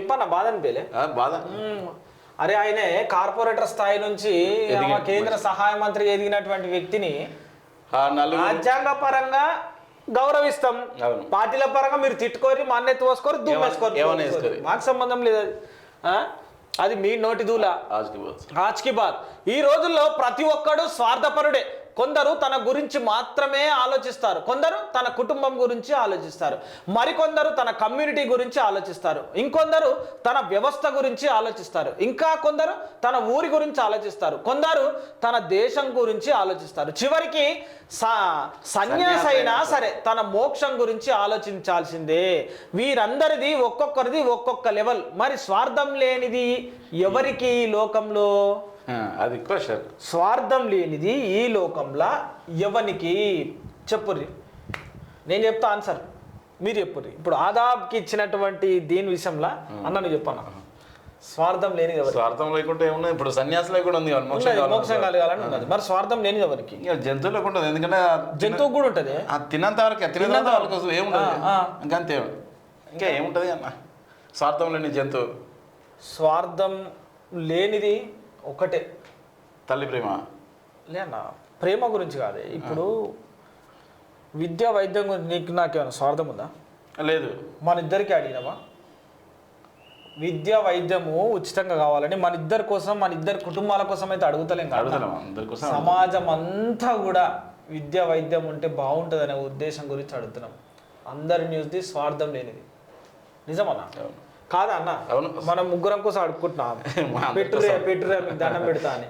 చెప్పన్న బాధ అనిపించలే. బాధ. అరే ఆయనే కార్పొరేటర్ స్థాయి నుంచి కేంద్ర సహాయ మంత్రి ఎదిగినటువంటి వ్యక్తిని రాజ్యాంగ పరంగా గౌరవిస్తాం. పార్టీల పరంగా మీరు తిట్టుకోరి మా అన్నెత్తి పోసుకోరు దుమ్మేసుకోరు. మాకు సంబంధం లేదు. అది ఆ? అది మీ నోటి దూల. ఆజ్కి బాద్ ఈ రోజుల్లో ప్రతి ఒక్కడు స్వార్థపరుడే. కొందరు తన గురించి మాత్రమే ఆలోచిస్తారు. కొందరు తన కుటుంబం గురించి ఆలోచిస్తారు. మరికొందరు తన కమ్యూనిటీ గురించి ఆలోచిస్తారు. ఇంకొందరు తన వ్యవస్థ గురించి ఆలోచిస్తారు. ఇంకా కొందరు తన ఊరి గురించి ఆలోచిస్తారు. కొందరు తన దేశం గురించి ఆలోచిస్తారు. చివరికి సా సన్యాసి అయినా సరే. తన మోక్షం గురించి ఆలోచించాల్సిందే. వీరందరిది ఒక్కొక్కరిది ఒక్కొక్క లెవెల్. మరి స్వార్థం లేనిది ఎవరికి ఈ లోకంలో? అది క్వశ్చన్. స్వార్థం లేనిది ఈ లోకంలో ఎవనికి చెప్పుర్రి? నేను చెప్తా ఆన్సర్. మీరు చెప్పుర్రి. ఇప్పుడు ఆదాబ్కి ఇచ్చినటువంటి దీని విషయంలో అన్న నువ్వు చెప్పన్న స్వార్థం ఎవరికి? స్వార్థం లేకుంటే ఏమున్నది ఇప్పుడు సన్యాసం కూడా ఉంది మోక్షం కలగాలని ఉన్నది మరి స్వార్థం లేనిది ఎవరికి? ఇంకా జంతువులు లేకుండా. ఎందుకంటే జంతువు కూడా ఉంటుంది. ఆ తిన్నంత వరకు తిన్నంత వరకు. ఇంకా అంతే. ఇంకా ఏముంటుంది అన్న? స్వార్థం లేని జంతువు. స్వార్థం లేనిది ఒకటే. తల్లి ప్రేమ? లేనా ప్రేమ గురించి కాదే. ఇప్పుడు విద్య వైద్యం గురించి నీకు నాకేమైనా స్వార్థం ఉందా? లేదు. మన ఇద్దరికి అడిగినామా విద్య వైద్యము ఉచితంగా కావాలని మన ఇద్దరి కోసం మన ఇద్దరి కుటుంబాల కోసం అయితే అడుగుతలేం కదా. సమాజం అంతా కూడా విద్య వైద్యం ఉంటే బాగుంటుంది అనే ఉద్దేశం గురించి అడుగుతున్నాం. అందరి న్యూస్ది స్వార్థం లేనిది. నిజమన్నా. కాదా అన్న. మనం ముగ్గురం కోసం అడుక్కుంటున్నాం. పెట్టురే పెట్టురే మీకు దండం పెడతా అని.